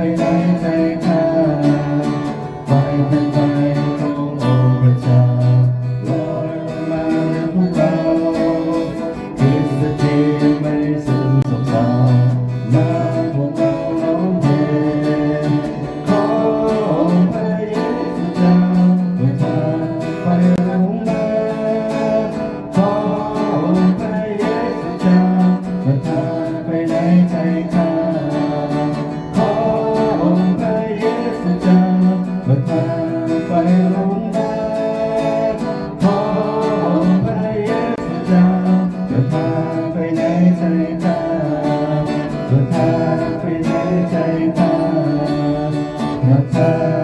Amen. ประทานไฟลงมาพอพระเยซูเจ้าประทาไปในใจตาประทานไปในใจตาประทา